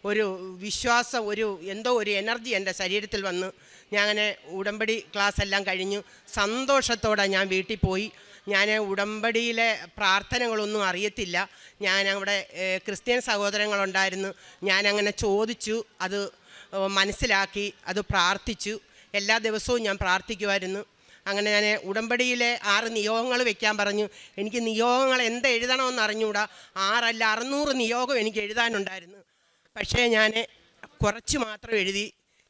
ഒരു വിശ്വാസം ഒരു എന്തോ ഒരു എനർജി എന്റെ ശരീരത്തിൽ വന്നു. ഞാൻ അങ്ങനെ ഉടമ്പടി ക്ലാസ് എല്ലാം കഴിഞ്ഞു. സന്തോഷത്തോടെ ഞാൻ വീട്ടിൽ പോയി. ഞാൻ ഉടമ്പടിയിലെ പ്രാർത്ഥനകളൊന്നും അറിയത്തില്ല. ഞാൻ അവിടെ ക്രിസ്ത്യൻ സഹോദരങ്ങളുണ്ടായിരുന്നു. ഞാൻ അങ്ങനെ ചോദിച്ചു അത് മനസ്സിലാക്കി അത് പ്രാർത്ഥിച്ചു. എല്ലാ ദിവസവും ഞാൻ പ്രാർത്ഥിക്കുമായിരുന്നു അങ്ങനെ ഞാൻ ഉടമ്പടിയിലെ ആറ് നിയോഗങ്ങൾ വെക്കാൻ പറഞ്ഞു. എനിക്ക് നിയോഗങ്ങൾ എന്ത് എഴുതണമെന്ന് അറിഞ്ഞുകൂടാ. ആറല്ല അറുന്നൂറ് നിയോഗം എനിക്ക് എഴുതാനുണ്ടായിരുന്നു. പക്ഷേ ഞാൻ കുറച്ച് മാത്രം എഴുതി.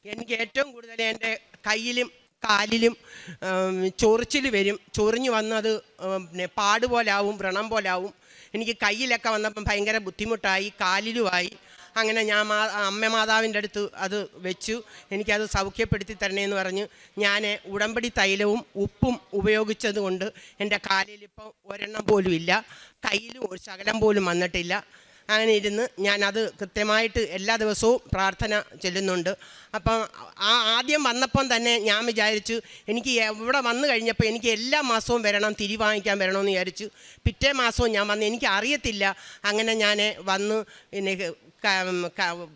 എനിക്ക് ഏറ്റവും കൂടുതൽ എന്റെ കയ്യിലും കാലിലും ചൊറിച്ചിൽ വരും. ചൊറിഞ്ഞു വന്നത് പിന്നെ പാടുപോലാവും വ്രണം പോലാവും. എനിക്ക് കയ്യിലൊക്കെ വന്നപ്പം ഭയങ്കര ബുദ്ധിമുട്ടായി കാലിലുമായി. അങ്ങനെ ഞാൻ അമ്മ മാതാവിന്റെ അടുത്ത് അത് വെച്ചു. എനിക്കത് സൗഖ്യപ്പെടുത്തി തരണേന്ന് പറഞ്ഞ് ഞാൻ ഉടമ്പടി തൈലവും ഉപ്പും ഉപയോഗിച്ചത് കൊണ്ട് എന്റെ കാലിൽ ഒരെണ്ണം പോലും ഇല്ല. കയ്യിലും ഒരു ശകലം പോലും വന്നിട്ടില്ല. അങ്ങനെ ഇരുന്ന് ഞാനത് കൃത്യമായിട്ട് എല്ലാ ദിവസവും പ്രാർത്ഥന ചെല്ലുന്നുണ്ട്. അപ്പം ആ ആദ്യം വന്നപ്പം തന്നെ ഞാൻ വിചാരിച്ചു എനിക്ക് എവിടെ വന്നു കഴിഞ്ഞപ്പോൾ എനിക്ക് എല്ലാ മാസവും വരണം തിരി വാങ്ങിക്കാൻ വരണമെന്ന് വിചാരിച്ചു. പിറ്റേ മാസവും ഞാൻ വന്ന് എനിക്ക് അറിയത്തില്ല. അങ്ങനെ ഞാൻ വന്ന് പിന്നെ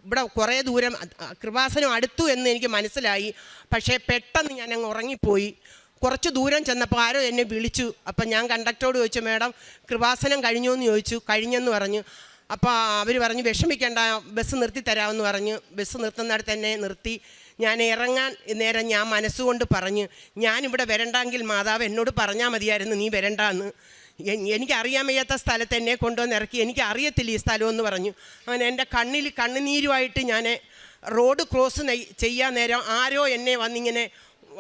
ഇവിടെ കുറേ ദൂരം കൃപാസനം അടുത്തു എന്ന് എനിക്ക് മനസ്സിലായി. പക്ഷേ പെട്ടെന്ന് ഞാൻ അങ്ങ് ഉറങ്ങിപ്പോയി. കുറച്ച് ദൂരം ചെന്നപ്പോൾ ആരോ എന്നെ വിളിച്ചു. അപ്പം ഞാൻ കണ്ടക്ടറോട് ചോദിച്ചു മേഡം കൃപാസനം കഴിഞ്ഞോ എന്ന് ചോദിച്ചു. കഴിഞ്ഞെന്ന് പറഞ്ഞു. അപ്പോൾ അവർ പറഞ്ഞു വിഷമിക്കേണ്ട ബസ് നിർത്തി തരാമെന്ന് പറഞ്ഞു. ബസ് നിർത്തുന്നിടത്ത് തന്നെ നിർത്തി. ഞാൻ ഇറങ്ങാൻ നേരം ഞാൻ മനസ്സുകൊണ്ട് പറഞ്ഞു. ഞാനിവിടെ വരണ്ടെങ്കിൽ മാതാവ് എന്നോട് പറഞ്ഞാൽ മതിയായിരുന്നു. നീ വരണ്ടെന്ന്. എനിക്കറിയാൻ വയ്യാത്ത സ്ഥലത്ത് എന്നെ കൊണ്ടുവന്ന് ഇറക്കി. എനിക്ക് അറിയത്തില്ല ഈ സ്ഥലമെന്ന് പറഞ്ഞു. അങ്ങനെ എന്റെ കണ്ണിൽ കണ്ണുനീരുമായിട്ട് ഞാൻ റോഡ് ക്രോസ് ചെയ്യാൻ നേരം ആരോ എന്നെ വന്നിങ്ങനെ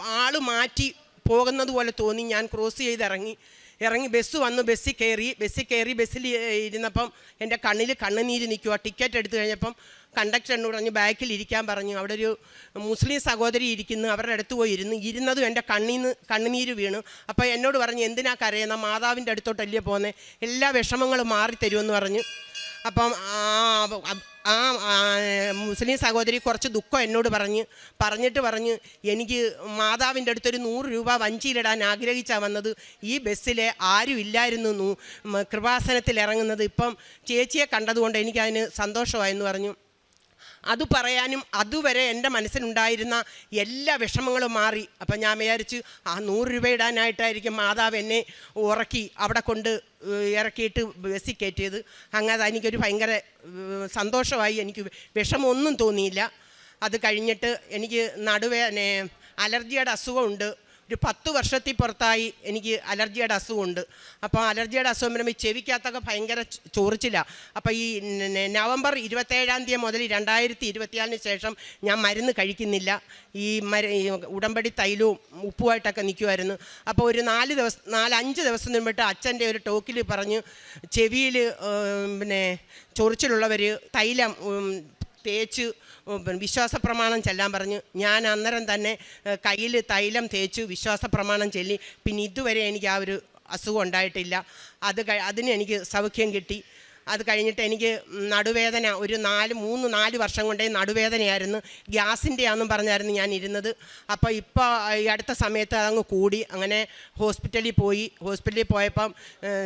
ആൾ മാറ്റി പോകുന്നത് പോലെ തോന്നി. ഞാൻ ക്രോസ് ചെയ്ത് ഇറങ്ങി ഇറങ്ങി ബസ് വന്നു. ബസ്സിൽ കയറി ബസ്സിൽ കയറി ബസ്സിൽ ഇരുന്നപ്പം എന്റെ കണ്ണിൽ കണ്ണുനീര് നിൽക്കുക ടിക്കറ്റ് എടുത്തു കഴിഞ്ഞപ്പം കണ്ടക്ടർ എന്നോട് പറഞ്ഞു ബാക്കിൽ ഇരിക്കാൻ പറഞ്ഞു. അവിടെ ഒരു മുസ്ലിം സഹോദരി ഇരിക്കുന്നു. അവരുടെ അടുത്ത് പോയി ഇരുന്നു. ഇരുന്നതും എന്റെ കണ്ണിൽ നിന്ന് കണ്ണുനീര് വീണു. അപ്പോൾ എന്നോട് പറഞ്ഞു എന്തിനാ കരയുന്ന? മാതാവിന്റെ അടുത്തോട്ടല്ലേ പോകുന്നത് എല്ലാ വിഷമങ്ങളും മാറിത്തരുമെന്ന് പറഞ്ഞു. അപ്പം ആ മുസ്ലിം സഹോദരി കുറച്ച് ദുഃഖം എന്നോട് പറഞ്ഞ് പറഞ്ഞിട്ട് പറഞ്ഞ് എനിക്ക് മാതാവിന്റെ അടുത്തൊരു നൂറ് രൂപ വഞ്ചിയിലിടാൻ ആഗ്രഹിച്ചാണ് വന്നത്. ഈ ബസ്സിലെ ആരും ഇല്ലായിരുന്നു കൃപാസനത്തിൽ ഇറങ്ങുന്നത് ഇപ്പം ചേച്ചിയെ കണ്ടതുകൊണ്ട് എനിക്കതിന് സന്തോഷമായെന്ന് പറഞ്ഞു. അത് പറയാനും അതുവരെ എന്റെ മനസ്സിലുണ്ടായിരുന്ന എല്ലാ വിഷമങ്ങളും മാറി. അപ്പം ഞാൻ വിചാരിച്ചു ആ നൂറ് രൂപ ഇടാനായിട്ടായിരിക്കും മാതാവ് എന്നെ ഉറക്കി അവിടെ കൊണ്ട് ഇറക്കിയിട്ട് ബസ്സിൽ കയറ്റിയത്. അങ്ങനെ എനിക്കൊരു ഭയങ്കര സന്തോഷമായി. എനിക്ക് വിഷമമൊന്നും തോന്നിയില്ല. അത് കഴിഞ്ഞിട്ട് എനിക്ക് നടുവേ അലർജിയുടെ അസുഖമുണ്ട്. ഒരു പത്ത് വർഷത്തിൽ പുറത്തായി എനിക്ക് അലർജിയുടെ അസുഖമുണ്ട്. അപ്പോൾ അലർജിയുടെ അസുഖം വരുമ്പോൾ ഈ ചെവിക്കകത്തൊക്കെ ഭയങ്കര ചോറിച്ചില്ല അപ്പോൾ ഈ നവംബർ ഇരുപത്തേഴാം തീയതി മുതൽ രണ്ടായിരത്തി ഇരുപത്തിനാലിന് ശേഷം ഞാൻ മരുന്ന് കഴിക്കുന്നില്ല. ഈ മര ഉടമ്പടി തൈലവും ഉപ്പുമായിട്ടൊക്കെ നിൽക്കുമായിരുന്നു അപ്പോൾ ഒരു നാല് ദിവസം നാലഞ്ച് ദിവസം മുമ്പിട്ട് അച്ഛന്റെ ഒരു ടോക്കിൽ പറഞ്ഞു ചെവിയിൽ പിന്നെ ചൊറിച്ചിലുള്ളവർ തൈലം തേച്ച് വിശ്വാസ പ്രമാണം ചെല്ലാൻ പറഞ്ഞു. ഞാൻ അന്നേരം തന്നെ കയ്യിൽ തൈലം തേച്ചു വിശ്വാസ പ്രമാണം ചെല്ലി. പിന്നെ ഇതുവരെ എനിക്ക് ആ ഒരു അസുഖം ഉണ്ടായിട്ടില്ല. അത് അതിന് എനിക്ക് സൗഖ്യം കിട്ടി. അത് കഴിഞ്ഞിട്ട് എനിക്ക് നടുവേദന ഒരു നാല് മൂന്ന് നാല് വർഷം കൊണ്ടേ നടുവേദനയായിരുന്നു. ഗ്യാസിന്റെ ആണെന്നും പറഞ്ഞായിരുന്നു ഞാൻ ഇരുന്നത്. അപ്പോൾ ഇപ്പോൾ ഈ അടുത്ത സമയത്ത് അതങ്ങ് കൂടി. അങ്ങനെ ഹോസ്പിറ്റലിൽ പോയി. ഹോസ്പിറ്റലിൽ പോയപ്പം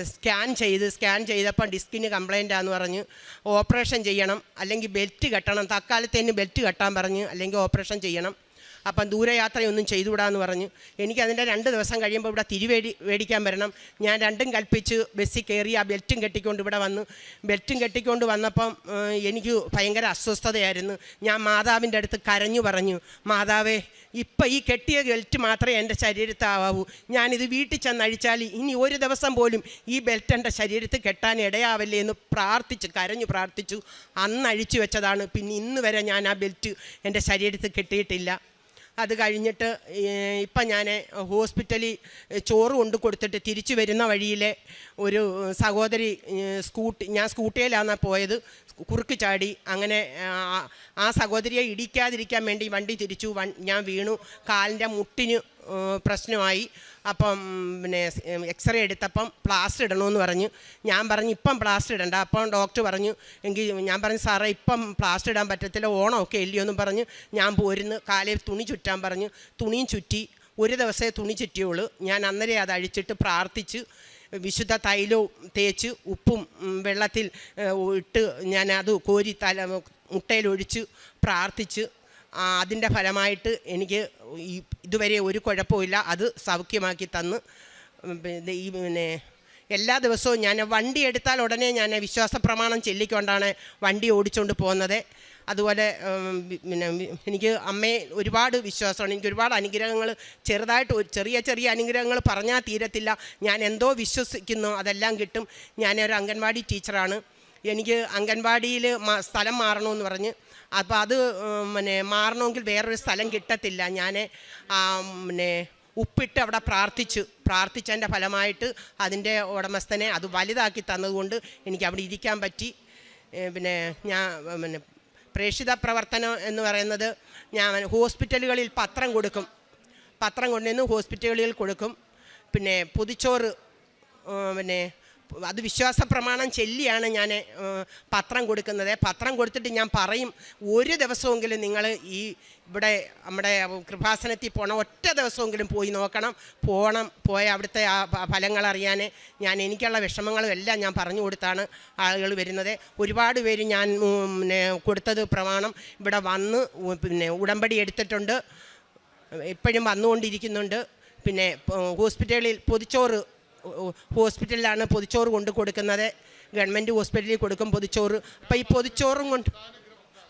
സ്കാൻ ചെയ്ത് സ്കാൻ ചെയ്തപ്പം ഡിസ്കിന് കംപ്ലൈന്റ് ആണെന്ന് പറഞ്ഞ് ഓപ്പറേഷൻ ചെയ്യണം. അല്ലെങ്കിൽ ബെൽറ്റ് കെട്ടണം. തക്കാലത്തേന് ബെൽറ്റ് കെട്ടാൻ പറഞ്ഞ് അല്ലെങ്കിൽ ഓപ്പറേഷൻ ചെയ്യണം. അപ്പം ദൂരയാത്രയൊന്നും ചെയ്തുകൂടാന്ന് പറഞ്ഞു. എനിക്കതിന്റെ രണ്ട് ദിവസം കഴിയുമ്പോൾ ഇവിടെ തിരുവേടി മേടിക്കാൻ വരണം. ഞാൻ രണ്ടും കൽപ്പിച്ച് ബസ്സിൽ കയറി ആ ബെൽറ്റും കെട്ടിക്കൊണ്ട് ഇവിടെ വന്നു. ബെൽറ്റും കെട്ടിക്കൊണ്ട് വന്നപ്പം എനിക്ക് ഭയങ്കര അസ്വസ്ഥതയായിരുന്നു. ഞാൻ മാതാവിന്റെ അടുത്ത് കരഞ്ഞു പറഞ്ഞു മാതാവേ ഇപ്പം ഈ കെട്ടിയ ബെൽറ്റ് മാത്രമേ എന്റെ ശരീരത്താവൂ ഞാനിത് വീട്ടിൽ ചെന്ന് അഴിച്ചാൽ ഇനി ഒരു ദിവസം പോലും ഈ ബെൽറ്റ് എന്റെ ശരീരത്തിൽ കെട്ടാൻ ഇടയാവല്ലേ എന്ന് പ്രാർത്ഥിച്ച് കരഞ്ഞു പ്രാർത്ഥിച്ചു. അന്ന് അഴിച്ചു വെച്ചതാണ്. പിന്നെ ഇന്ന് വരെ ഞാൻ ആ ബെൽറ്റ് എന്റെ ശരീരത്തിൽ കെട്ടിയിട്ടില്ല. അത് കഴിഞ്ഞിട്ട് ഇപ്പം ഞാൻ ഹോസ്പിറ്റലിൽ ചോറ് കൊണ്ട് കൊടുത്തിട്ട് തിരിച്ചു വരുന്ന വഴിയിലെ ഒരു സഹോദരി സ്കൂട്ടി ഞാൻ സ്കൂട്ടിയിലാണ് പോയത് കുറുക്ക് ചാടി. അങ്ങനെ ആ- സഹോദരിയെ ഇടിക്കാതിരിക്കാൻ വേണ്ടി വണ്ടി തിരിച്ചു. ഞാൻ വീണു. കാലിന്റെ മുട്ടിന് പ്രശ്നമായി. അപ്പം പിന്നെ എക്സ്റേ എടുത്തപ്പം പ്ലാസ്റ്റർ ഇടണമെന്ന് പറഞ്ഞു. ഞാൻ പറഞ്ഞു ഇപ്പം പ്ലാസ്റ്റർ ഇടണ്ട. അപ്പം ഡോക്ടർ പറഞ്ഞു എങ്കിൽ ഞാൻ പറഞ്ഞു സാറേ ഇപ്പം പ്ലാസ്റ്റർ ഇടാൻ പറ്റത്തില്ല ഓണമൊക്കെ ഇല്ലയോ എന്നും പറഞ്ഞു. ഞാൻ പോരുന്ന് കാലിൽ തുണി ചുറ്റാൻ പറഞ്ഞു. തുണിയും ചുറ്റി ഒരു ദിവസമേ തുണി ചുറ്റിയുള്ളൂ. ഞാൻ അന്നേരം അത് അഴിച്ചിട്ട് പ്രാർത്ഥിച്ച്. വിശുദ്ധ തൈലവും തേച്ച് ഉപ്പും വെള്ളത്തിൽ ഇട്ട് ഞാൻ അത് കോരി തല മുട്ടയിലൊഴിച്ച് പ്രാർത്ഥിച്ച് അതിന്റെ ഫലമായിട്ട് എനിക്ക് ഇതുവരെ ഒരു കുഴപ്പമില്ല അത് സൗഖ്യമാക്കി തന്ന്. ഈ പിന്നെ എല്ലാ ദിവസവും ഞാൻ വണ്ടി എടുത്താൽ ഉടനെ ഞാൻ വിശ്വാസ പ്രമാണം ചൊല്ലിക്കൊണ്ടാണ് വണ്ടി ഓടിച്ചുകൊണ്ട് പോകുന്നത്. അതുപോലെ പിന്നെ എനിക്ക് അമ്മയെ ഒരുപാട് വിശ്വാസമാണ്. എനിക്ക് ഒരുപാട് അനുഗ്രഹങ്ങൾ ചെറുതായിട്ട് ചെറിയ ചെറിയ അനുഗ്രഹങ്ങൾ പറഞ്ഞാൽ തീരത്തില്ല. ഞാൻ എന്തോ വിശ്വസിക്കുന്നു അതെല്ലാം കിട്ടും. ഞാനൊരു അംഗൻവാടി ടീച്ചറാണ്. എനിക്ക് അംഗൻവാടിയിൽ സ്ഥലം മാറണമെന്ന് പറഞ്ഞ്. അപ്പോൾ അത് പിന്നെ മാറണമെങ്കിൽ വേറൊരു സ്ഥലം കിട്ടത്തില്ല. ഞാൻ പിന്നെ ഉപ്പിട്ട് അവിടെ പ്രാർത്ഥിച്ചു. പ്രാർത്ഥിച്ചതിന്റെ ഫലമായിട്ട് അതിന്റെ ഉടമസ്ഥനെ അത് വലുതാക്കി തന്നതുകൊണ്ട് എനിക്ക് അവിടെ ഇരിക്കാൻ പറ്റി. പിന്നെ ഞാൻ പിന്നെ പ്രേക്ഷിത പ്രവർത്തനം എന്ന് പറയുന്നത് ഞാൻ ഹോസ്പിറ്റലുകളിൽ പത്രം കൊടുക്കും. പത്രം കൊണ്ടുവന്ന് ഹോസ്പിറ്റലുകളിൽ കൊടുക്കും. പിന്നെ പൊതിച്ചോറ് പിന്നെ അത് വിശ്വാസ പ്രമാണം ചൊല്ലിയാണ് ഞാൻ പത്രം കൊടുക്കുന്നത്. പത്രം കൊടുത്തിട്ട് ഞാൻ പറയും ഒരു ദിവസമെങ്കിലും നിങ്ങൾ ഈ ഇവിടെ നമ്മുടെ കൃപാസനത്തിൽ പോകണം ഒറ്റ ദിവസമെങ്കിലും പോയി നോക്കണം. പോകണം പോയ അവിടുത്തെ ആ ഫലങ്ങൾ അറിയാൻ. ഞാൻ എനിക്കുള്ള വിഷമങ്ങളും എല്ലാം ഞാൻ പറഞ്ഞു കൊടുത്താണ് ആളുകൾ വരുന്നത്. ഒരുപാട് പേര് ഞാൻ പിന്നെ കൊടുത്തത് പ്രമാണം ഇവിടെ വന്ന് പിന്നെ ഉടമ്പടി എടുത്തിട്ടുണ്ട്. എപ്പോഴും വന്നുകൊണ്ടിരിക്കുന്നുണ്ട്. പിന്നെ ഹോസ്പിറ്റലിൽ പൊതിച്ചോറ് ഹോസ്പിറ്റലിലാണ് പൊതിച്ചോറ് കൊണ്ട് കൊടുക്കുന്നത്. ഗവൺമെന്റ് ഹോസ്പിറ്റലിൽ കൊടുക്കും പൊതിച്ചോറ്. അപ്പോൾ ഈ പൊതിച്ചോറും കൊണ്ട്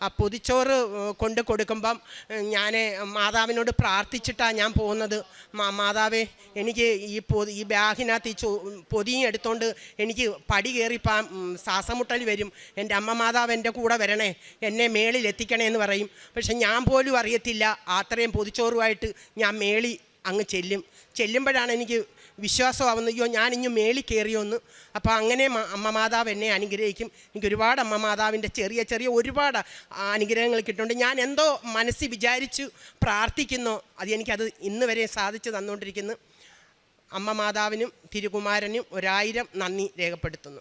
ആ പൊതിച്ചോറ് കൊണ്ട് കൊടുക്കുമ്പം ഞാൻ മാതാവിനോട് പ്രാർത്ഥിച്ചിട്ടാണ് ഞാൻ പോകുന്നത്. മാ- മാതാവേ എനിക്ക് ഈ പൊതി ഈ ബാഗിനകത്ത് ഈ ചോ പൊതിയും എടുത്തോണ്ട് എനിക്ക് പടി കയറിപ്പാ ശ്വാസമുട്ടൽ വരും. എന്റെ അമ്മ മാതാവ് എന്റെ കൂടെ വരണേ എന്നെ മേളിൽ എത്തിക്കണേ എന്ന് പറയും. പക്ഷെ ഞാൻ പോലും അറിയത്തില്ല. അത്രയും പൊതിച്ചോറുമായിട്ട് ഞാൻ മേളി അങ്ങ് ചെല്ലും. ചെല്ലുമ്പോഴാണ് എനിക്ക് വിശ്വാസമാവുന്നത് അയ്യോ ഞാൻ ഇഞ്ഞു മേളി കയറിയോന്ന് അപ്പോൾ അങ്ങനെ അമ്മ മാതാവ് എന്നെ അനുഗ്രഹിക്കും. എനിക്ക് ഒരുപാട് അമ്മ മാതാവിന്റെ ചെറിയ ചെറിയ ഒരുപാട് അനുഗ്രഹങ്ങൾ കിട്ടുന്നുണ്ട്. ഞാൻ എന്തോ മനസ്സിൽ വിചാരിച്ചു പ്രാർത്ഥിക്കുന്നു. അത് എനിക്കത് ഇന്ന് വരെ സാധിച്ചു തന്നുകൊണ്ടിരിക്കുന്നു. അമ്മ മാതാവിനും തിരുകുമാരനും ഒരായിരം നന്ദി രേഖപ്പെടുത്തുന്നു.